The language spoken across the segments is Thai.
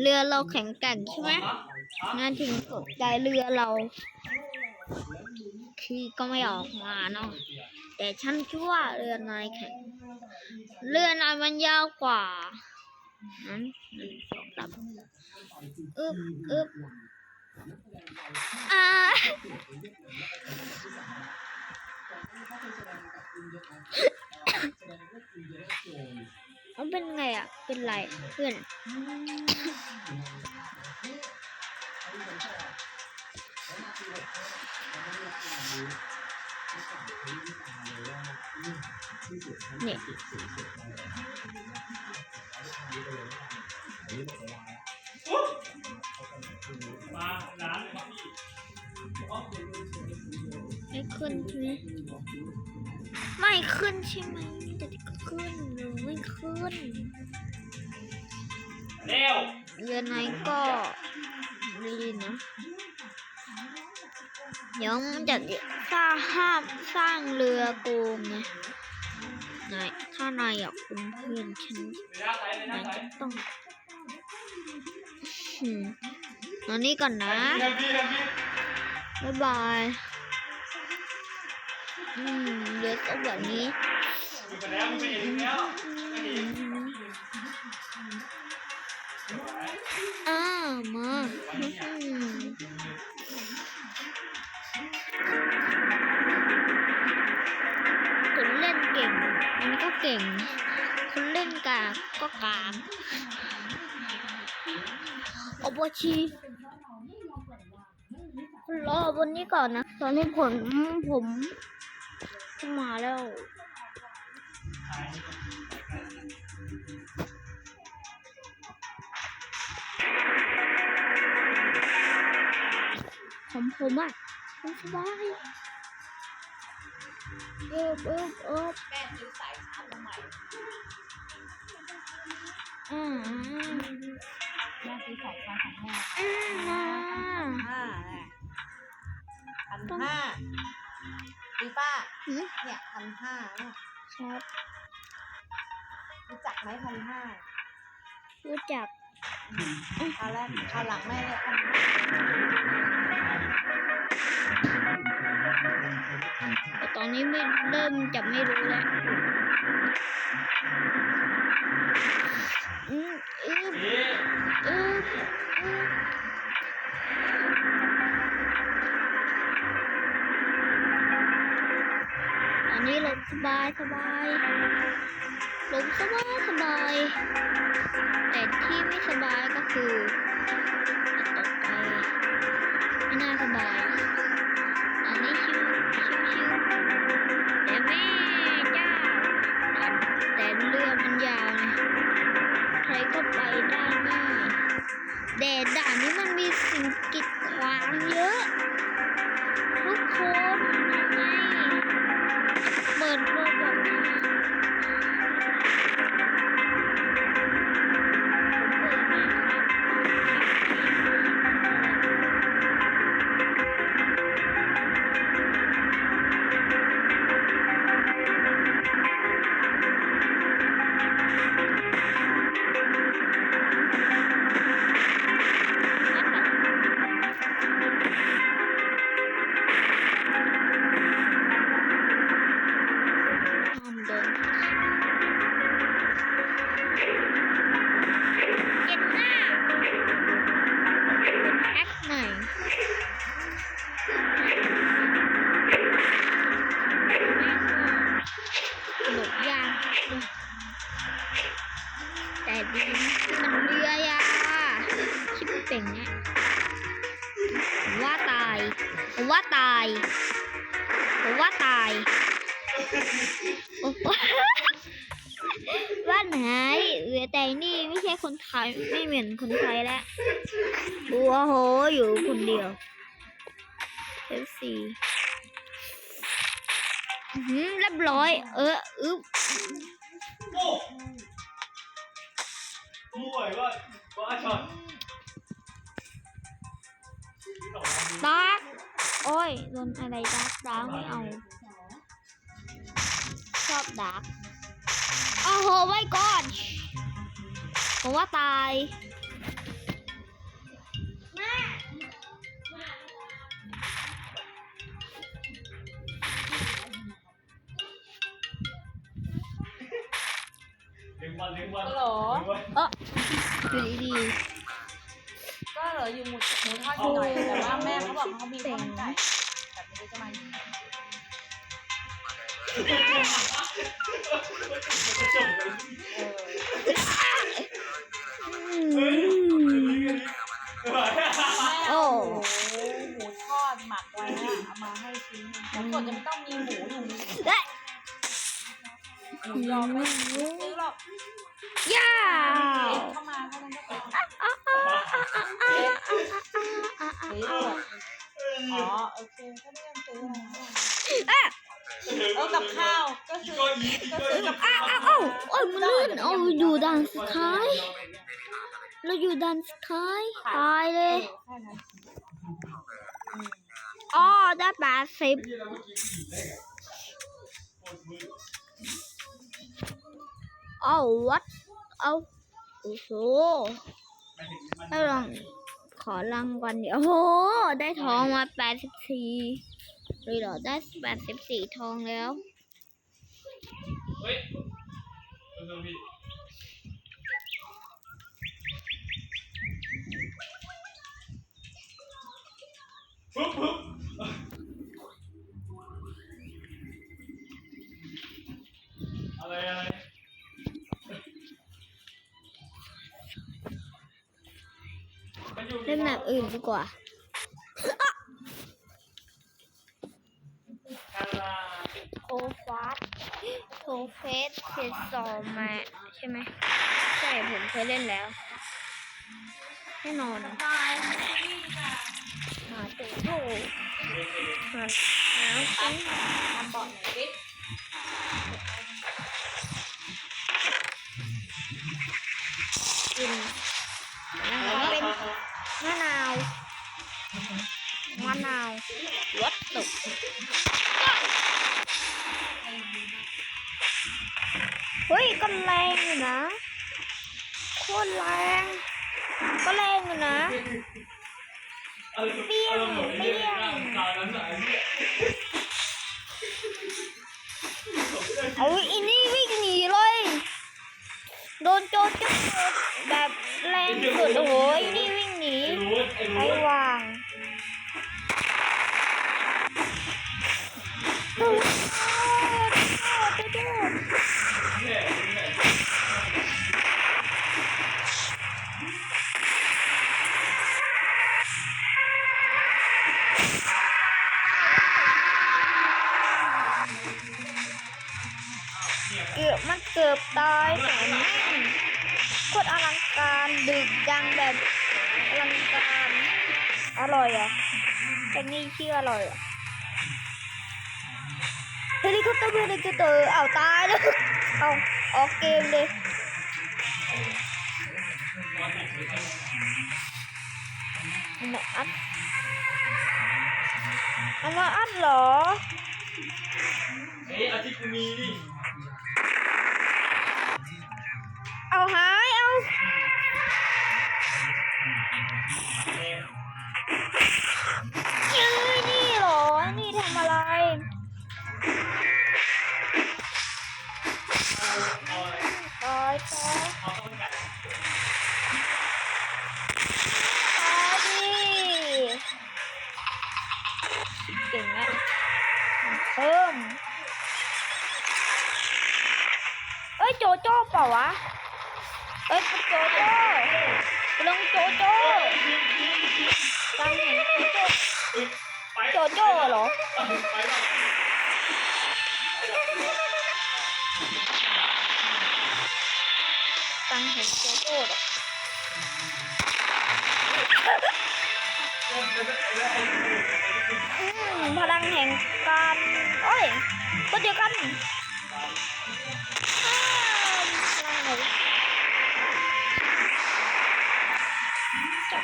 เรือเราแข็งแกร่งใช่ไหมนั่นถึงสนใจเรือเราคือก็ไม่ออกมาเนาะแต่ฉันคิดว่าเรือนายแข็งเรือนายมันยาวกว่านั้นหนึ่งสองสามอึบอึบอ่า มันเป็นไงอะ เป็นไรเพื่อนเนี่ยมาร้าน ไม่ขึ้นใช่ไหมไม่ขึ้นใช่ไหมแต่ก็ขึ้นหรือไม่ขึ้น เร็วเรือไหนก็ดีนะ เดี๋ยวมันจะสร้างห้ามสร้างเรือโกงไงนายถ้านายอยากเป็นเพื่อนฉันไปด้านซ้ายไปด้านนายซ้ายจะต้องอืมนอนนี่ก่อนนะ บ๊ายบายอืมเรือก็แบบนี้องแล้วไปเห็นแล้วไม่เห็นอ้ามาคนเล่นเก่งมันก็เก่ง คนเล่นกากก็กากโอบชี รอบนนี้ก่อนนะ ตอนนี้ผมผมมาแล้วผมผมอะผมสบายเอิบเอิบเอิบแม่ซื้อสายชาร์จมาใหม่อ่าแม่ซื้อสายชาร์จของแม่อ่าห้าแหละพันห้าดีป้าหืมเนี่ยพันห้าเนี่ยครับรู้จักไหมพันห้ารู้จักคราวแรกคราวหลังแม่เลยพันห้าแต่ตอนนี้ไม่เริ่มจะไม่รู้แล้วอืมอึบนี่อึบอึบ บสบายสบายหลงสบายสบาย แต่ที่ไม่สบายก็คือ แต่ดีมันเรือยาวอะชิบเป่งเนี่ยผมว่าตายผมว่าตายผมว่าตายโอ้โหบ้านหายเหลือแต่นี่ไม่ใช่คนไทยไม่เหมือนคนไทยแล้วโอ้โหอยู่คนเดียวเอฟซีเรียบร้อย เออ อึ๊บ โอ้มวยว่าว่าช็อตดาร์กโอ้ยโดนอะไรดาร์กดาร์กไม่เอา ชอบดาร์กโอ้โหไม่ก่อนผมว่าตาย ดีก็เหลืออยู่หมูหมูทอดอยู่หน่อยแต่ว่าแม่เขาบอกเขามีข้าวมันไก่แต่ไม่รู้จะมายังไงมันจะจบเลยเออๆเฮ้ยอือั เราอยู่ด้านสุดท้ายตายเลเอยอแค่นั้นอืมอ๋อได้แปดสิบที่เราเมื่อกี้ผีได้ไงปวดมือเอาวัดเอาโอ้โหไม่ถึงมันให้ลองขอรางวัลเดียวโอ้โห ได้ทองมาแปดสิบสี่เลยเหรอได้แปดสิบสี่ทองแล้ว เฮ้ยเร็วๆพี่ปึ๊บปึ๊บอะไรอะไรมันอยู่เล่นแบบอื่นดีกว่าคาราโคฟาสโคเฟสเทสซอมมาใช่ไหมใช่ผมเคยเล่นแล้ว แน่นอน หาตัวโถหาแล้วก็ทำเบาะหน่อยดิ บตายแต่แม่งโคตรอลังการดึกดังแบบอลังการอร่อยอะแต่นี่ชื่ออร่อยอะเฮลิคอปเตอร์เฮลิคอปเตอร์เอาตายแล้วเอาออกเกมเลยมันมาอัดมันมาอัดเหรอเอ้ยอาที่กูมีดิายเอนี่เหรอ นี่ทำอะไร งแห่งการโอ้ยก็เดียวกันอ้าวพลังไหนจะ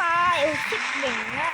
อะไรสิเลยนะ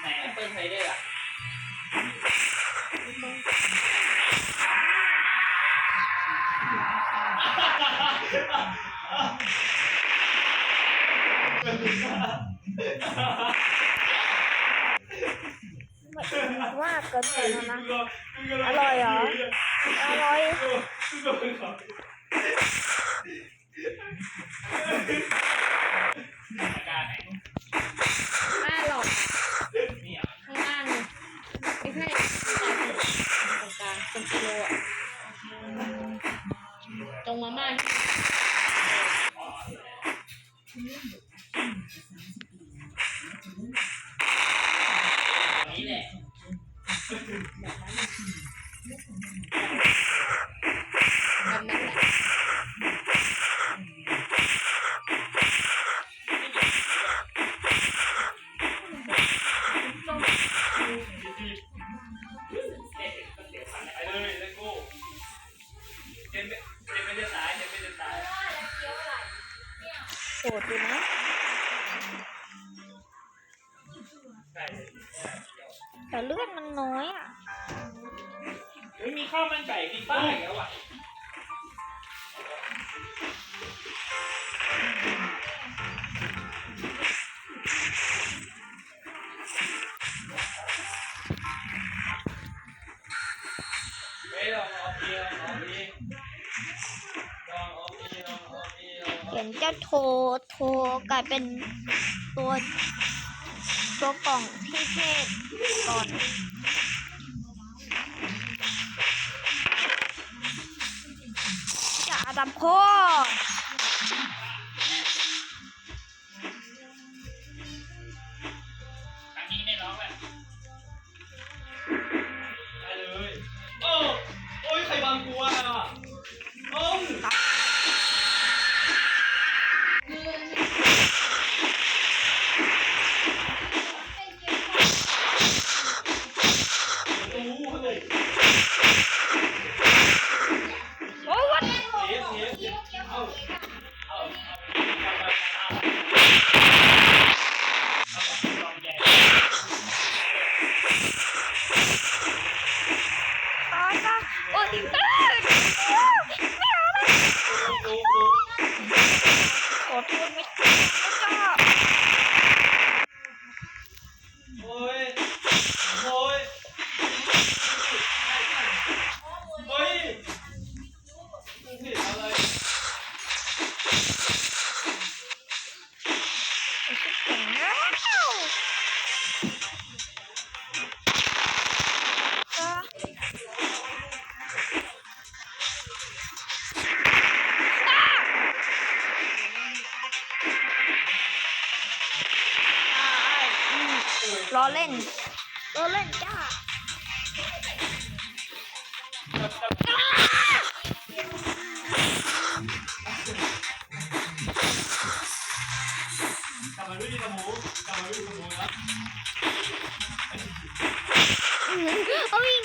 ไหนแอปเปิลไซเดอร์อะว่าเกินไปแล้วนะ อร่อยเหรอ อร่อย การไหน ไม่หรอก นี่อะ ข้างล่างนี่ไม่ใช่ตรง กลางตรงกิโลอะตรงมาม่า โหดอยู่นะแต่เลือดมันน้อยอะ เฮ้ยมีข้าวมันไก่กินป้าอีกแล้วอะ โทโทกลายเป็นตัวตัวกล่องที่เทพก่อนจะดำโค Yeah.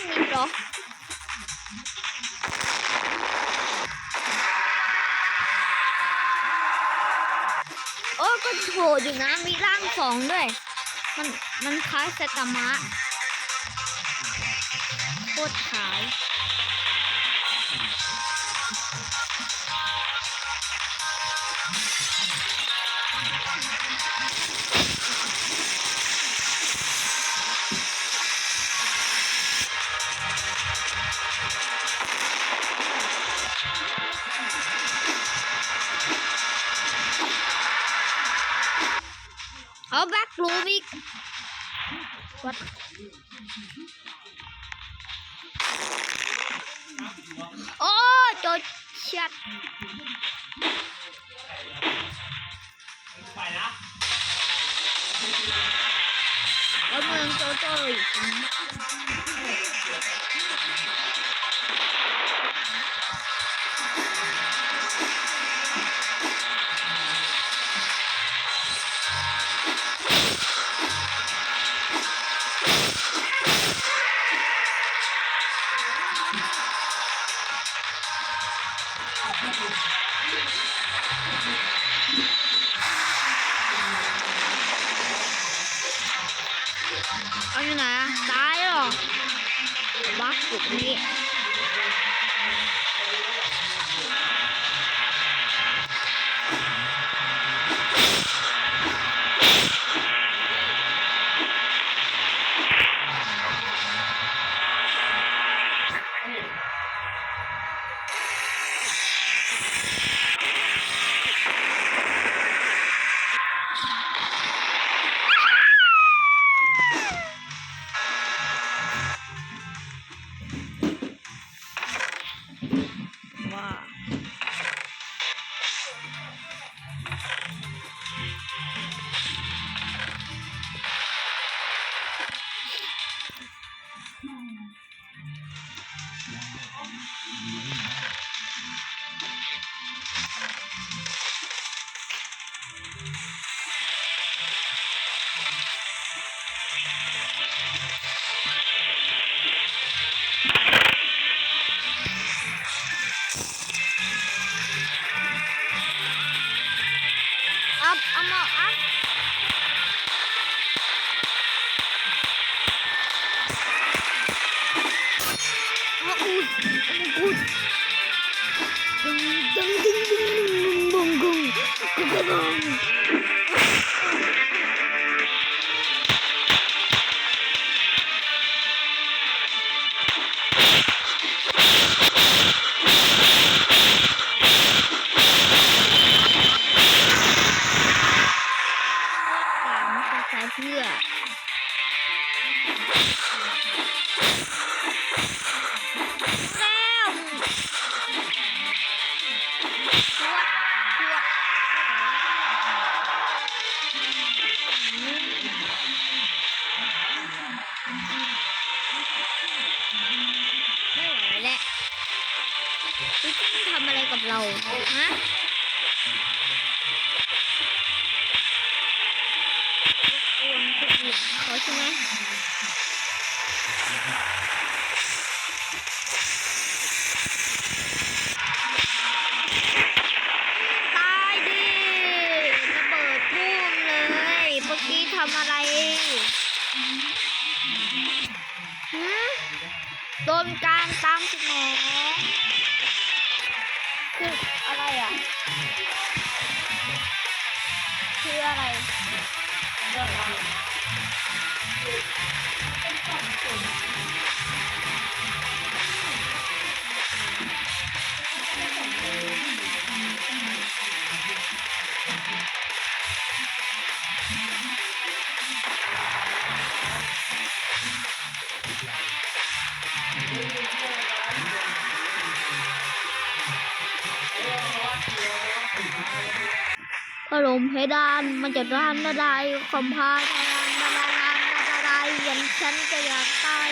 มีเหรอโอ้ก็โหดอยู่นะ มีร่างสองด้วย มันมันคล้ายสตามะโคตรขาย เอาแบ็คฟลูมิกวัดโอ้โจชัดไปนะแล้วเมืองโจจ้ arkadaşlar. ถล่มเพดานมันจะด้านละได้คอมพาได้ นฉันจะอยากตาย